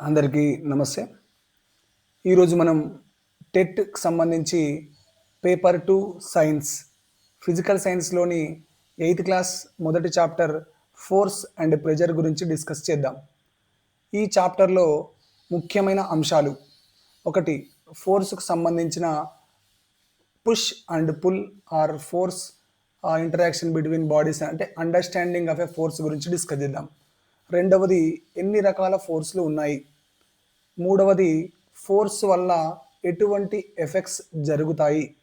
అందరికీ నమస్తే. ఈరోజు మనం టెట్కి సంబంధించి పేపర్ టూ సైన్స్ ఫిజికల్ సైన్స్లోని ఎయిత్ క్లాస్ మొదటి చాప్టర్ ఫోర్స్ అండ్ ప్రెజర్ గురించి డిస్కస్ చేద్దాం. ఈ చాప్టర్లో ముఖ్యమైన అంశాలు ఒకటి ఫోర్స్కు సంబంధించిన push and pull or force interaction between bodies అంటే అండర్స్టాండింగ్ ఆఫ్ ఎ ఫోర్స్ గురించి డిస్కస్ చేద్దాం. రెండవది ఎన్ని రకాల ఫోర్స్లు ఉన్నాయి? మూడవది ఫోర్స్ వల్ల ఎటువంటి ఎఫెక్ట్స్ జరుగుతాయి?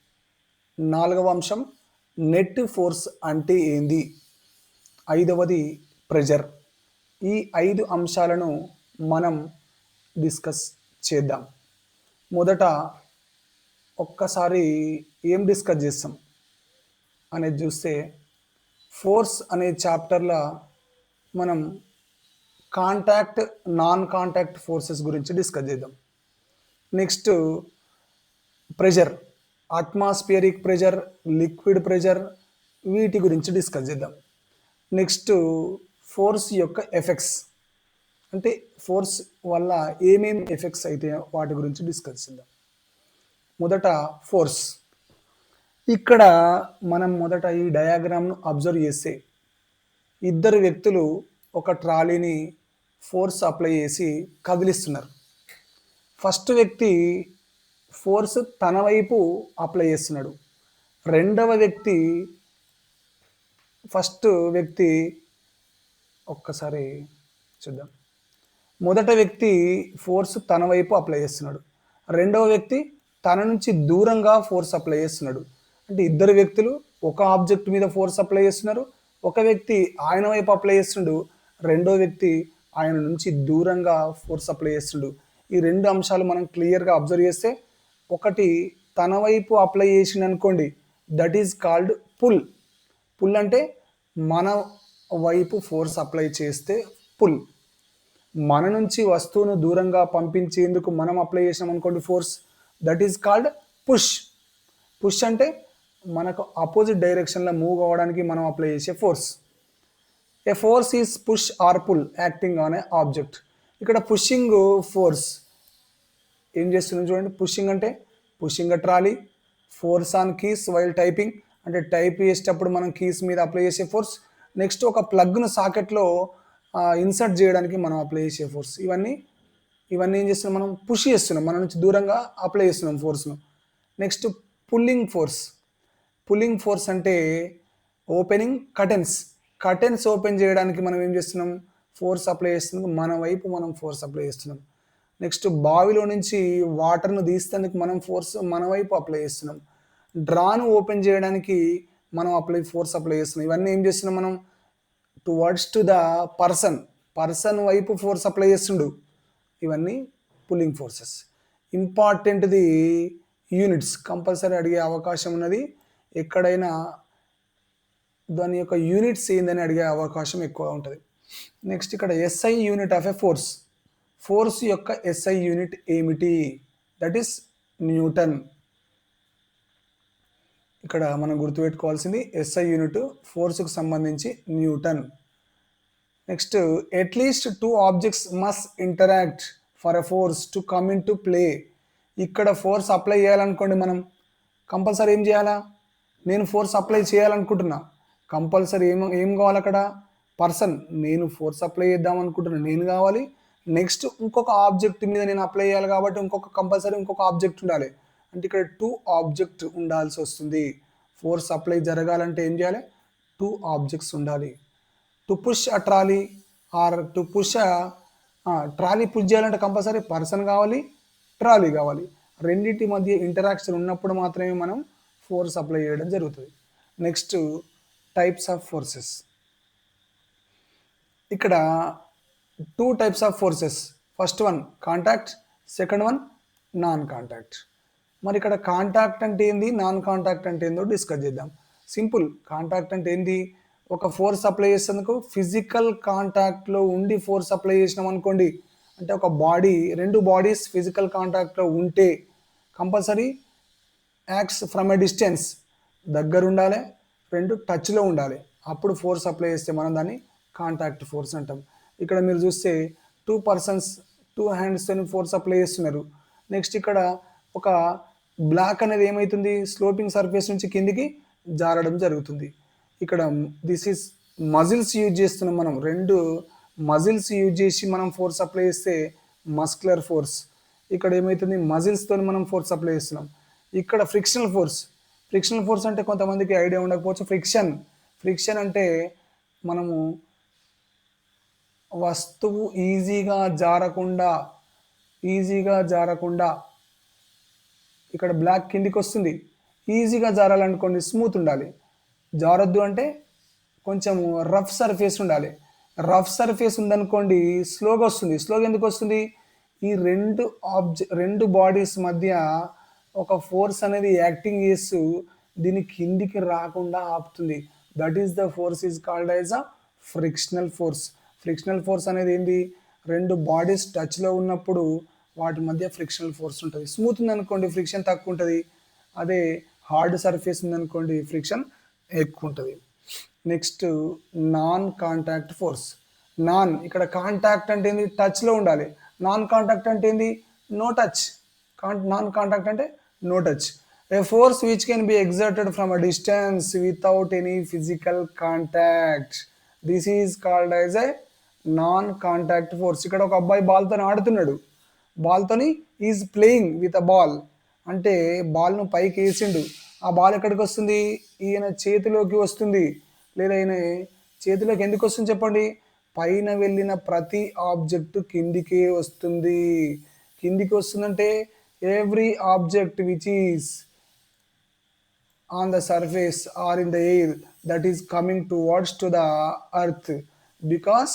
నాలుగవ అంశం నెట్ ఫోర్స్ అంటే ఏంది? ఐదవది ప్రెజర్. ఈ ఐదు అంశాలను మనం డిస్కస్ చేద్దాం. మొదట ఒక్కసారి ఏం డిస్కస్ చేస్తాం అనేది చూస్తే ఫోర్స్ అనే చాప్టర్లో మనం కాంటాక్ట్ నాన్ కాంటాక్ట్ ఫోర్సెస్ గురించి డిస్కస్ చేద్దాం. Next pressure atmospheric pressure liquid pressure వీటి గురించి డిస్కస్ చేద్దాం. నెక్స్ట్ ఫోర్స్ యొక్క ఎఫెక్ట్స్ అంటే ఫోర్స్ వల్ల ఏమేమి ఎఫెక్ట్స్ అయితే వాటి గురించి డిస్కస్ చేద్దాం. మొదట ఫోర్స్ ఇక్కడ మనం మొదట ఈ డయాగ్రామ్ను అబ్జర్వ్ చేస్తే ఇద్దరు వ్యక్తులు ఒక ట్రాలీని ఫోర్స్ అప్లై చేసి కదిలిస్తున్నారు. ఫస్ట్ వ్యక్తి ఫోర్స్ తన వైపు అప్లై చేస్తున్నాడు. రెండవ వ్యక్తి ఫస్ట్ వ్యక్తి ఒక్కసారి చూద్దాం. మొదట వ్యక్తి ఫోర్స్ తన వైపు అప్లై చేస్తున్నాడు. రెండవ వ్యక్తి తన నుంచి దూరంగా ఫోర్స్ అప్లై చేస్తున్నాడు. అంటే ఇద్దరు వ్యక్తులు ఒక ఆబ్జెక్ట్ మీద ఫోర్స్ అప్లై చేస్తున్నారు. ఒక వ్యక్తి ఆయన వైపు అప్లై చేస్తున్నాడు. రెండో వ్యక్తి ఆయన నుంచి దూరంగా ఫోర్స్ అప్లై చేస్తుండు. ఈ రెండు అంశాలు మనం క్లియర్గా అబ్జర్వ్ చేస్తే ఒకటి తన వైపు అప్లై చేసింది అనుకోండి that is called pull pull అంటే మన వైపు ఫోర్స్ అప్లై చేస్తే పుల్ మన నుంచి వస్తువును దూరంగా పంపించేందుకు మనం అప్లై చేసినాం అనుకోండి force that is called push push అంటే మనకు ఆపోజిట్ డైరెక్షన్లో మూవ్ అవ్వడానికి మనం అప్లై చేసే force a force is push or pull acting on a object ఇక్కడ పుషింగ్ ఫోర్స్ ఏం చేస్తున్నాం చూడండి పుషింగ్ అంటే pushing trolley force on keys while typing అంటే టైప్ చేసేటప్పుడు మనం కీస్ మీద అప్లై చేసే ఫోర్స్ నెక్స్ట్ ఒక ప్లగ్ను సాకెట్లో ఇన్సర్ట్ చేయడానికి మనం అప్లై చేసే ఫోర్స్ ఇవన్నీ ఇవన్నీ ఏం చేస్తున్నాం మనం? పుష్ చేస్తున్నాం మన నుంచి దూరంగా అప్లై చేస్తున్నాం ఫోర్స్ను next pulling force pulling force అంటే ఓపెనింగ్ కటెన్స్ కర్టెన్స్ ఓపెన్ చేయడానికి మనం ఏం చేస్తున్నాం? ఫోర్స్ అప్లై చేస్తున్నాం మన వైపు మనం ఫోర్స్ అప్లై చేస్తున్నాం. నెక్స్ట్ బావిలో నుంచి వాటర్ను తీసేందుకు మనం ఫోర్స్ మన వైపు అప్లై చేస్తున్నాం. డ్రాను ఓపెన్ చేయడానికి మనం అప్లై ఫోర్స్ అప్లై చేస్తున్నాం. ఇవన్నీ ఏం చేస్తున్నాం మనం? Towards to the person person వైపు ఫోర్స్ అప్లై చేస్తుండు. ఇవన్నీ పుల్లింగ్ ఫోర్సెస్ ఇంపార్టెంట్ది యూనిట్స్ కంపల్సరీ అడిగే అవకాశం ఉన్నది. ఎక్కడైనా దాని యొక్క యూనిట్స్ ఏందని అడిగే అవకాశం ఎక్కువ ఉంటుంది. నెక్స్ట్ ఇక్కడ SI unit of a force force యొక్క ఎస్ఐ యూనిట్ ఏమిటి? దట్ ఈస్ న్యూటన్ ఇక్కడ మనం గుర్తుపెట్టుకోవాల్సింది ఎస్ఐ యూనిట్ ఫోర్స్కు సంబంధించి Newton next at least two objects must interact for a force to come into play ఇక్కడ ఫోర్స్ అప్లై చేయాలనుకోండి మనం. కంపల్సరీ ఏం చేయాలా? నేను ఫోర్స్ అప్లై చేయాలనుకుంటున్నా. కంపల్సరీ ఏం ఏం కావాలి అక్కడ? పర్సన్. నేను ఫోర్స్ అప్లై చేద్దాం అనుకుంటున్నాను నేను కావాలి. నెక్స్ట్ ఇంకొక ఆబ్జెక్ట్ మీద నేను అప్లై చేయాలి కాబట్టి ఇంకొక కంపల్సరీ ఇంకొక ఆబ్జెక్ట్ ఉండాలి. అంటే ఇక్కడ టూ ఆబ్జెక్ట్ ఉండాల్సి వస్తుంది. ఫోర్స్ అప్లై జరగాలంటే ఏం చేయాలి? టూ ఆబ్జెక్ట్స్ ఉండాలి. To push a trolley or to push trolley push చేయాలంటే కంపల్సరీ పర్సన్ కావాలి ట్రాలీ కావాలి. రెండింటి మధ్య ఇంటరాక్షన్ ఉన్నప్పుడు మాత్రమే మనం ఫోర్స్ అప్లై చేయడం జరుగుతుంది. నెక్స్ట్ టైప్స్ ఆఫ్ ఫోర్సెస్ ఇక్కడ two types of forces first one contact second one non contact మరి ఇక్కడ కాంటాక్ట్ అంటే ఏంది? నాన్ కాంటాక్ట్ అంటే ఏందో డిస్కస్ చేద్దాం. సింపుల్ కాంటాక్ట్ అంటే ఏంది? ఒక ఫోర్స్ అప్లై చేసేందుకు ఫిజికల్ కాంటాక్ట్లో ఉండి ఫోర్స్ అప్లై చేసినాం అనుకోండి అంటే ఒక బాడీ రెండు బాడీస్ ఫిజికల్ కాంటాక్ట్లో ఉంటే compulsory acts from a distance దగ్గర ఉండాలి రెండు టచ్లో ఉండాలి. అప్పుడు ఫోర్స్ అప్లై చేస్తే మనం దాన్ని కాంటాక్ట్ ఫోర్స్ అంటాం. ఇక్కడ మీరు చూస్తే టూ పర్సన్స్ టూ హ్యాండ్స్తో ఫోర్స్ అప్లై చేస్తున్నారు. నెక్స్ట్ ఇక్కడ ఒక బ్లాక్ అనేది ఏమవుతుంది స్లోపింగ్ సర్ఫేస్ నుంచి కిందికి జారడం జరుగుతుంది. ఇక్కడ దిస్ ఈస్ మజిల్స్ యూజ్ చేస్తున్నాం మనం. రెండు మజిల్స్ యూజ్ చేసి మనం ఫోర్స్ అప్లై చేస్తే మస్కులర్ ఫోర్స్ ఇక్కడ ఏమవుతుంది మజిల్స్తో మనం ఫోర్స్ అప్లై చేస్తున్నాం. ఇక్కడ ఫ్రిక్షనల్ ఫోర్స్ ఫ్రిక్షనల్ ఫోర్స్ అంటే కొంతమందికి ఐడియా ఉండకపోవచ్చు. ఫ్రిక్షన్ ఫ్రిక్షన్ అంటే మనము వస్తువు ఈజీగా జారకుండా ఈజీగా జారకుండా ఇక్కడ బ్లాక్ కిందికి వస్తుంది. ఈజీగా జారాలనుకోండి స్మూత్ ఉండాలి. జారొద్దు అంటే కొంచెం రఫ్ సర్ఫేస్ ఉండాలి. రఫ్ సర్ఫేస్ ఉందనుకోండి స్లోగా వస్తుంది. స్లోగా ఎందుకు వస్తుంది? ఈ రెండు ఆబ్జె రెండు బాడీస్ మధ్య ఒక ఫోర్స్ అనేది యాక్టింగ్ చేస్తూ దీని కిందికి రాకుండా ఆపుతుంది. That is the force is called as a frictional force frictional force అనేది ఏంటి రెండు బాడీస్ టచ్లో ఉన్నప్పుడు వాటి మధ్య ఫ్రిక్షనల్ ఫోర్స్ ఉంటుంది. స్మూత్ ఉందనుకోండి ఫ్రిక్షన్ తక్కువ ఉంటుంది. అదే హార్డ్ సర్ఫేస్ ఉందనుకోండి ఫ్రిక్షన్ ఎక్కువ ఉంటుంది. Next non contact force non ఇక్కడ కాంటాక్ట్ అంటే ఏంది? టచ్లో ఉండాలి. నాన్ కాంటాక్ట్ అంటే ఏంది? No touch con non contact అంటే no touch a force which can be exerted from a distance without any physical contact this is called as a non contact force ఇక్కడ ఒక అబ్బాయి బాల్తో ఆడుతున్నాడు. బాల్తోని is playing with a ball అంటే బాల్ను పైకి వేసిండు. ఆ బాల్ ఎక్కడికి వస్తుంది? ఈయన చేతిలోకి వస్తుంది. లేదా ఈయన చేతిలోకి ఎందుకు వస్తుంది చెప్పండి? పైన వెళ్ళిన ప్రతి ఆబ్జెక్టు కిందికే వస్తుంది. కిందికి వస్తుందంటే every object which is on the surface or in the air that is coming towards to the earth because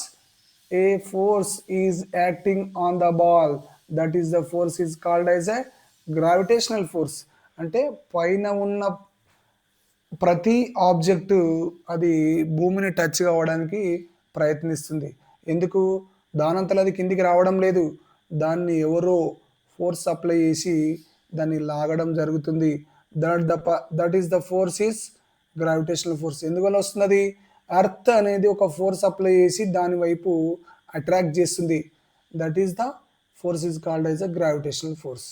a force is acting on the ball that is the force is called as a gravitational force అంటే పైన ఉన్న ప్రతి object అది భూమిని touch కావడానికి ప్రయత్నిస్తుంది ఎందుకు దానంతలో అది కిందికి రావడం లేదు దాన్ని ఎవరో ఫోర్స్ అప్లై చేసి దాన్ని లాగడం జరుగుతుంది. That the that is the force is gravitational force ఎందువల్ల వస్తున్నది? అర్త్ అనేది ఒక ఫోర్స్ అప్లై చేసి దాని వైపు అట్రాక్ట్ చేస్తుంది. That is the force is called as a gravitational force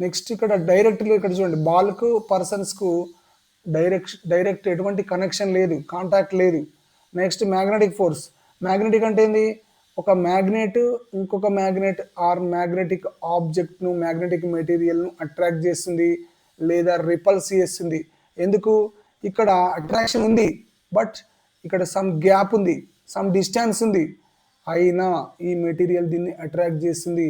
next ఇక్కడ డైరెక్ట్గా ఇక్కడ చూడండి. బాల్కు పర్సన్స్కు డైరెక్ట్ డైరెక్ట్ ఎటువంటి కనెక్షన్ లేదు. కాంటాక్ట్ లేదు. నెక్స్ట్ మ్యాగ్నెటిక్ ఫోర్స్ మ్యాగ్నెటిక్ అంటే ఏంది? ఒక మ్యాగ్నెట్ ఇంకొక మ్యాగ్నెట్ ఆర్ మ్యాగ్నెటిక్ ఆబ్జెక్ట్ను మ్యాగ్నెటిక్ మెటీరియల్ను అట్రాక్ట్ చేస్తుంది లేదా రిపల్స్ చేస్తుంది. ఎందుకు? ఇక్కడ అట్రాక్షన్ ఉంది బట్ ఇక్కడ సమ్ గ్యాప్ ఉంది సమ్ డిస్టెన్స్ ఉంది. అయినా ఈ మెటీరియల్ దీన్ని అట్రాక్ట్ చేస్తుంది.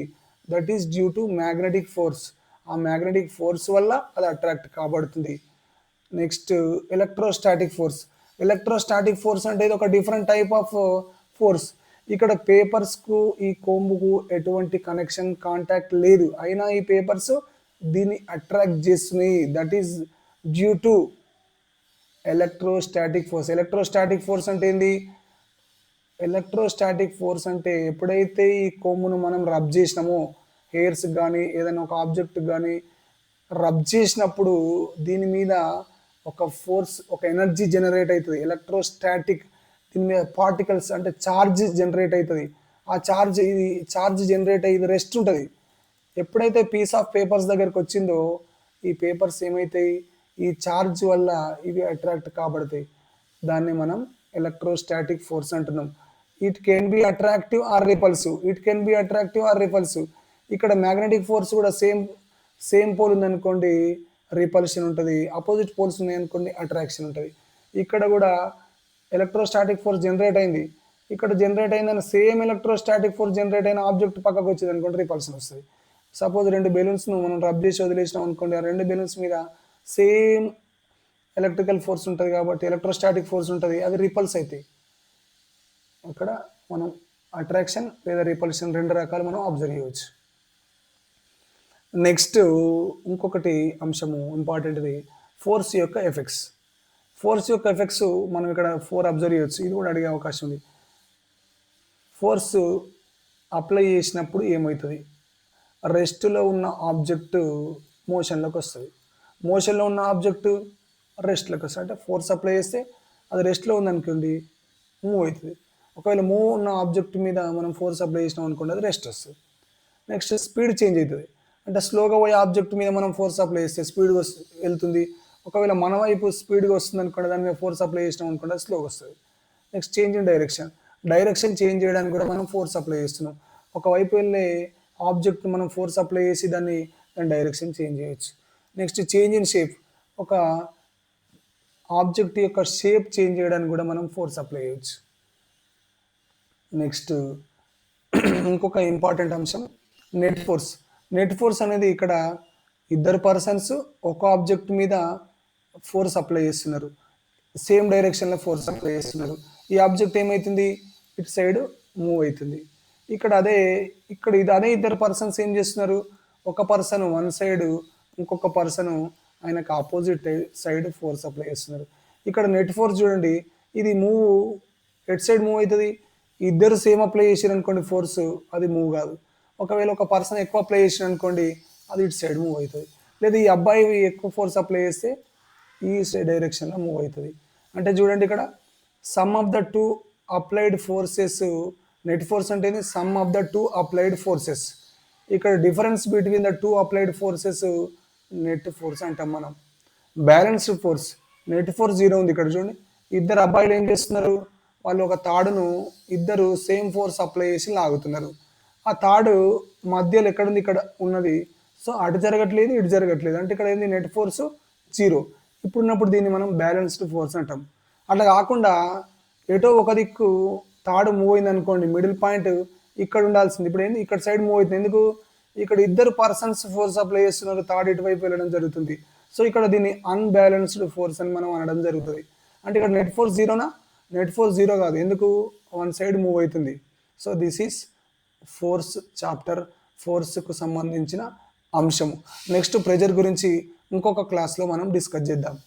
That is due to magnetic force. ఆ మ్యాగ్నెటిక్ ఫోర్స్ వల్ల అది attract కాబడుతుంది. Next electrostatic force. Electrostatic force అంటే ఇది ఒక డిఫరెంట్ టైప్ ఆఫ్ ఫోర్స్. ఇక్కడ పేపర్స్కు ఈ కోంబుకు ఎటువంటి కనెక్షన్ కాంటాక్ట్ లేదు. అయినా ఈ పేపర్స్ దీన్ని అట్రాక్ట్ చేస్తున్నాయి. That is due to electrostatic force electrostatic force అంటే ఏంది? ఎలక్ట్రోస్టాటిక్ ఫోర్స్ అంటే ఎప్పుడైతే ఈ కొమ్మును మనం రబ్ చేసినామో హెయిర్స్ కానీ ఏదైనా ఒక ఆబ్జెక్ట్ కానీ రబ్ చేసినప్పుడు దీని మీద ఒక ఫోర్స్ ఒక ఎనర్జీ జనరేట్ అవుతుంది. ఎలక్ట్రోస్టాటిక్ దీని మీద పార్టికల్స్ అంటే ఛార్జ్ జనరేట్ అవుతుంది ఆ ఛార్జ్ ఇది ఛార్జ్ జనరేట్ అయ్యి రెస్ట్ ఉంటుంది. ఎప్పుడైతే పీస్ ఆఫ్ పేపర్స్ దగ్గరకు వచ్చిందో ఈ పేపర్స్ ఏమవుతాయి ఈ ఛార్జ్ వల్ల ఇవి అట్రాక్ట్ కాబడతాయి. దాన్ని మనం ఎలక్ట్రోస్టాటిక్ ఫోర్స్ అంటున్నాం. It can be attractive or repulsive it can be attractive or repulsive ఇక్కడ మ్యాగ్నెటిక్ ఫోర్స్ కూడా సేమ్ సేమ్ పోల్ ఉందనుకోండి రిపల్షన్ ఉంటుంది. అపోజిట్ పోల్స్ ఉన్నాయనుకోండి అట్రాక్షన్ ఉంటుంది. ఇక్కడ కూడా ఎలక్ట్రోస్టాటిక్ ఫోర్స్ జనరేట్ అయింది. ఇక్కడ జనరేట్ అయిందని సేమ్ ఎలక్ట్రోస్టాటిక్ ఫోర్స్ జనరేట్ అయిన ఆబ్జెక్ట్ పక్కకు వచ్చింది అనుకోండి రిపల్షన్ వస్తుంది. సపోజ్ రెండు బెలూన్స్ను మనం రబ్ చేసి వదిలేసినాం అనుకోండి ఆ రెండు బెలూన్స్ మీద సేమ్ ఎలక్ట్రికల్ ఫోర్స్ ఉంటుంది కాబట్టి ఎలక్ట్రోస్టాటిక్ ఫోర్స్ ఉంటుంది అది రిపల్స్ అవుతాయి ఇక్కడ మనం అట్రాక్షన్ లేదా రిపల్షన్ రెండు రకాలు మనం అబ్జర్వ్ చేయవచ్చు. నెక్స్ట్ ఇంకొకటి అంశము ఇంపార్టెంట్ది ఫోర్స్ యొక్క ఎఫెక్ట్స్ ఫోర్స్ యొక్క ఎఫెక్ట్స్ మనం ఇక్కడ ఫోర్ అబ్జర్వ్ చేయవచ్చు ఇది కూడా అడిగే అవకాశం ఉంది. ఫోర్స్ అప్లై చేసినప్పుడు ఏమవుతుంది? రెస్ట్లో ఉన్న ఆబ్జెక్ట్ మోషన్లోకి వస్తుంది. మోషన్లో ఉన్న ఆబ్జెక్ట్ రెస్ట్లోకి వస్తుంది. అంటే ఫోర్స్ అప్లై చేస్తే అది రెస్ట్లో ఉందనుకోండి మూవ్ అవుతుంది. ఒకవేళ మూవ్ ఉన్న ఆబ్జెక్ట్ మీద మనం ఫోర్స్ అప్లై చేసినాం అనుకోండి అది రెస్ట్ వస్తుంది. నెక్స్ట్ స్పీడ్ చేంజ్ అవుతుంది. అంటే స్లోగా పోయే ఆబ్జెక్ట్ మీద మనం ఫోర్స్ అప్లై చేస్తే స్పీడ్గా వెళ్తుంది. ఒకవేళ మన వైపు స్పీడ్గా వస్తుంది అనుకోండి దాని మీద ఫోర్స్ అప్లై చేసినాం అనుకోండి అది స్లోగా వస్తుంది. Next change in direction direction change చేయడానికి కూడా మనం ఫోర్స్ అప్లై చేస్తున్నాం. ఒకవైపు వెళ్ళే ఆబ్జెక్ట్ మనం ఫోర్స్ అప్లై చేసి దాన్ని దాని డైరెక్షన్ చేంజ్ చేయొచ్చు. నెక్స్ట్ చేంజ్ ఇన్ షేప్ ఒక ఆబ్జెక్ట్ యొక్క షేప్ చేంజ్ చేయడానికి కూడా మనం ఫోర్స్ అప్లై చేయొచ్చు. నెక్స్ట్ ఇంకొక ఇంపార్టెంట్ అంశం నెట్ ఫోర్స్ నెట్ ఫోర్స్ అనేది ఇక్కడ ఇద్దరు పర్సన్స్ ఒక ఆబ్జెక్ట్ మీద ఫోర్స్ అప్లై చేస్తున్నారు. సేమ్ డైరెక్షన్లో ఫోర్స్ అప్లై చేస్తున్నారు. ఈ ఆబ్జెక్ట్ ఏమవుతుంది ఇటు సైడ్ మూవ్ అవుతుంది. ఇక్కడ అదే ఇక్కడ ఇది అదే ఇద్దరు పర్సన్స్ ఏం చేస్తున్నారు? ఒక పర్సన్ వన్ సైడ్ ఇంకొక పర్సన్ ఆయనకు ఆపోజిట్ సైడ్ ఫోర్స్ అప్లై చేస్తున్నారు. ఇక్కడ నెట్ ఫోర్స్ చూడండి. ఇది మూవ్ ఎట్ సైడ్ మూవ్ అవుతుంది. ఇద్దరు సేమ్ అప్లై చేసారు అనుకోండి ఫోర్స్ అది మూవ్ కాదు. ఒకవేళ ఒక పర్సన్ ఎక్కువ అప్లై చేసిన అనుకోండి అది ఇటు సైడ్ మూవ్ అవుతుంది. లేదా ఈ అబ్బాయి ఎక్కువ ఫోర్స్ అప్లై చేస్తే ఈ డైరెక్షన్లో మూవ్ అవుతుంది. అంటే చూడండి ఇక్కడ sum of the two applied forces net force అంటే sum of the two applied forces ఇక్కడ difference between the two applied forces net force అంటాం మనం. Balanced force net force zero ఉంది ఇక్కడ చూడండి. ఇద్దరు అబ్బాయిలు ఏం చేస్తున్నారు? వాళ్ళు ఒక తాడును ఇద్దరు సేమ్ ఫోర్స్ అప్లై చేసి లాగుతున్నారు. ఆ తాడు మధ్యలో ఎక్కడుంది ఇక్కడ ఉన్నది. సో అటు జరగట్లేదు ఇటు జరగట్లేదు. అంటే ఇక్కడ ఏంది? నెట్ ఫోర్స్ జీరో ఇప్పుడున్నప్పుడు దీన్ని మనం బ్యాలెన్స్డ్ ఫోర్స్ అంటాం. అట్లా కాకుండా ఎటో ఒక దిక్కు థర్డ్ మూవ్ అయింది అనుకోండి మిడిల్ పాయింట్ ఇక్కడ ఉండాల్సింది. ఇప్పుడు ఏంది? ఇక్కడ సైడ్ మూవ్ అవుతుంది. ఎందుకు? ఇక్కడ ఇద్దరు పర్సన్స్ ఫోర్స్ అప్లై చేస్తున్నారు థర్డ్ ఇటువైపు వెళ్ళడం జరుగుతుంది. సో ఇక్కడ దీన్ని అన్బ్యాలెన్స్డ్ ఫోర్స్ అని మనం అనడం జరుగుతుంది. అంటే ఇక్కడ నెట్ ఫోర్స్ జీరోనా నెట్ ఫోర్స్ జీరో కాదు. ఎందుకు? వన్ సైడ్ మూవ్ అవుతుంది. So this is force chapter ఫోర్స్కు సంబంధించిన అంశము. నెక్స్ట్ ప్రెజర్ గురించి ఇంకొక క్లాస్లో మనం డిస్కస్ చేద్దాం.